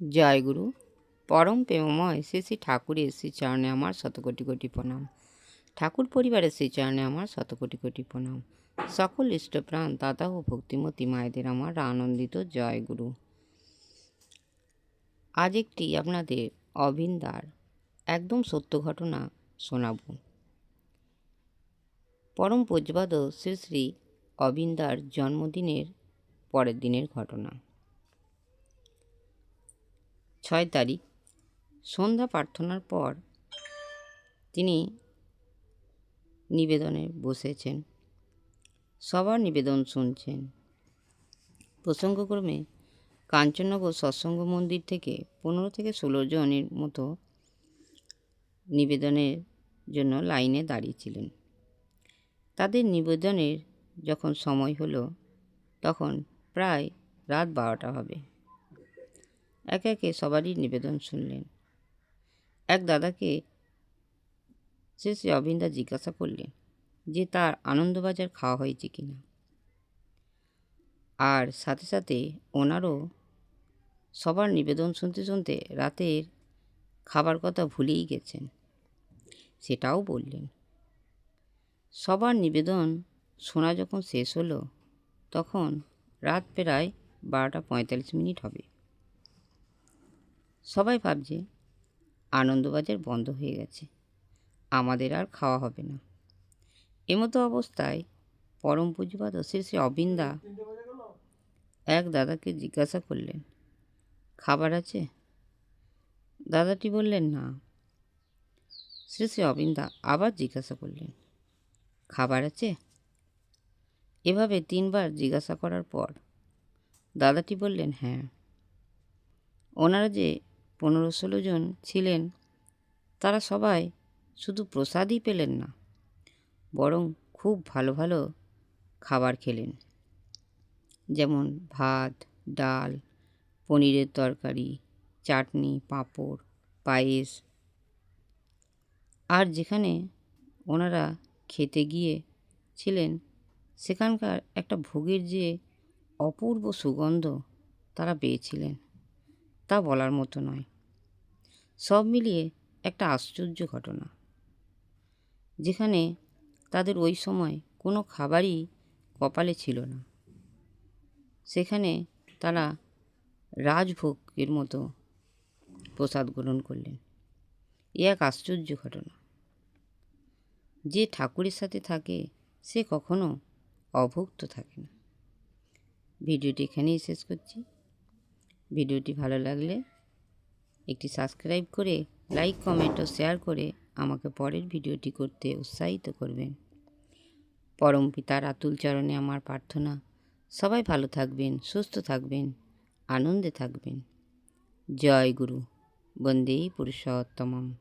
জয় গুরু। পরম প্রেমময় শ্রী শ্রী ঠাকুরের শ্রী শ্রীচরণে আমার শতকোটি কোটি কোটি প্রণাম। ঠাকুর পরিবারের শ্রী শ্রীচরণে আমার শতকোটি কোটি প্রণাম। সকল ইষ্টপ্রাণ দাদা ও ভক্তিমতী মায়েদের আমার আনন্দিত জয় গুরু। আজ একটি আপনাদের অভিন্দার একদম সত্য ঘটনা শোনাব। পরম পূজ্যপাদ শ্রী শ্রী অবিন্দার জন্মদিনের পরের দিনের ঘটনা। ছয় তারিখ সন্ধ্যা প্রার্থনার পর তিনি নিবেদনে বসেছেন। সবার নিবেদন শুনছেন। প্রসঙ্গক্রমে কাঞ্চননগর সৎসঙ্গ মন্দির থেকে পনেরো থেকে ষোলো জনের মতো নিবেদনের জন্য লাইনে দাঁড়িয়েছিলেন। তাদের নিবেদনের যখন সময় হলো, তখন প্রায় রাত বারোটা হবে। একে একে সবারই নিবেদন শুনলেন। এক দাদাকে শ্রী অবিন্দা জিজ্ঞাসা করলেন যে তার আনন্দবাজার খাওয়া হয়েছে কি না? আর সাথে সাথে ওনারও সবার নিবেদন শুনতে শুনতে রাতের খাবার কথা ভুলেই গেছেন। সেটাও বললেন। সবার নিবেদন শোনা যখন শেষ হলো, তখন রাত প্রায় বারোটা পঁয়তাল্লিশ মিনিট হবে। সবাই ভাবছে আনন্দবাজার বন্ধ হয়ে গেছে। আমাদের আর খাওয়া হবে না। এমতো অবস্থায় পরম পুজোপাত শ্রী শ্রী অবিন্দা এক দাদাকে জিজ্ঞাসা করলেন, খাবার আছে? দাদাটি বললেন, না। শ্রী শ্রী অবিন্দা আবার জিজ্ঞাসা করলেন, খাবার আছে? এভাবে তিনবার জিজ্ঞাসা করার পর দাদাটি বললেন হ্যাঁ। ওনারা যে পনেরো ষোলো জন ছিলেন, তারা সবাই শুধু প্রসাদই পেলেন না, বরং খুব ভালো ভালো খাবার খেলেন। যেমন ভাত, ডাল, পনিরের তরকারি, চাটনি, পাঁপড়, পায়েস। আর যেখানে ওনারা খেতে গিয়ে ছিলেন, সেখানকার একটা ভোগের যে অপূর্ব সুগন্ধ তারা পেয়েছিলেন। তা বলার মতো নয়। সব মিলিয়ে একটা আশ্চর্য ঘটনা। যেখানে তাদের ওই সময় কোনো খাবারই কপালে ছিল না। সেখানে তারা রাজভোগের মতো প্রসাদ গ্রহণ করলেন। এ এক আশ্চর্য ঘটনা। যে ঠাকুরের সাথে থাকে, সে কখনো অভুক্ত থাকে না। ভিডিওটি এখানেই শেষ করছি। ভিডিওটি ভালো লাগলে একটি সাবস্ক্রাইব করে, লাইক, কমেন্ট ও শেয়ার করে আমাকে পরের ভিডিওটি করতে উৎসাহিত করবেন। পরম পিতার আতুল চরণে আমার প্রার্থনা। সবাই ভালো থাকবেন, সুস্থ থাকবেন, আনন্দে থাকবেন। জয় গুরু। বন্দেই পুরুষোত্তমম।